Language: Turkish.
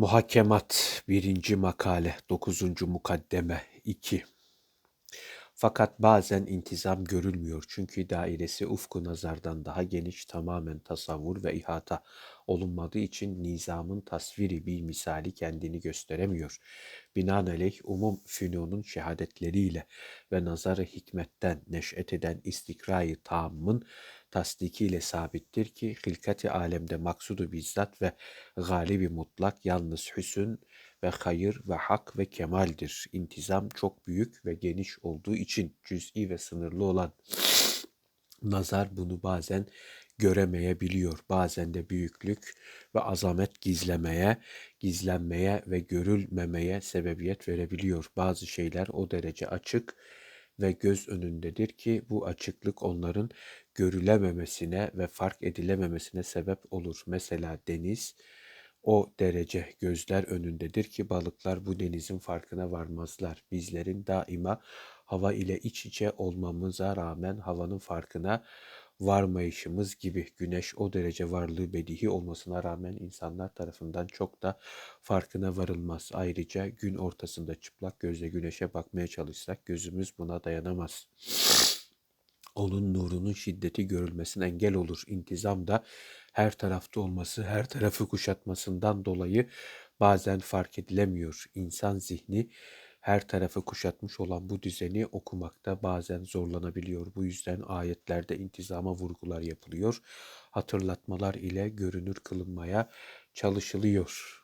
Muhakemat 1. Makale 9. Mukaddeme 2 Fakat bazen intizam görülmüyor çünkü dairesi ufku nazardan daha geniş tamamen tasavvur ve ihata olunmadığı için nizamın tasviri bir misali kendini gösteremiyor. Binaenaleyh umum fünunun şehadetleriyle ve nazarı hikmetten neş'et eden istikrayı tamın tasdikiyle sabittir ki hilkati alemde maksudu bizzat ve galibi mutlak yalnız hüsün ve hayır ve hak ve kemaldir. İntizam çok büyük ve geniş olduğu için cüz'i ve sınırlı olan nazar bunu bazen göremeyebiliyor. Bazen de büyüklük ve azamet gizlemeye, gizlenmeye ve görülmemeye sebebiyet verebiliyor. Bazı şeyler o derece açık ve göz önündedir ki bu açıklık onların görülememesine ve fark edilememesine sebep olur. Mesela deniz o derece gözler önündedir ki balıklar bu denizin farkına varmazlar. Bizlerin daima hava ile iç içe olmamıza rağmen havanın farkına varmayışımız gibi güneş o derece varlığı bedihi olmasına rağmen insanlar tarafından çok da farkına varılmaz. Ayrıca gün ortasında çıplak gözle güneşe bakmaya çalışsak gözümüz buna dayanamaz. Onun nurunun şiddeti görülmesine engel olur. İntizam da her tarafta olması, her tarafı kuşatmasından dolayı bazen fark edilemiyor. İnsan zihni her tarafı kuşatmış olan bu düzeni okumakta bazen zorlanabiliyor. Bu yüzden ayetlerde intizama vurgular yapılıyor. Hatırlatmalar ile görünür kılınmaya çalışılıyor.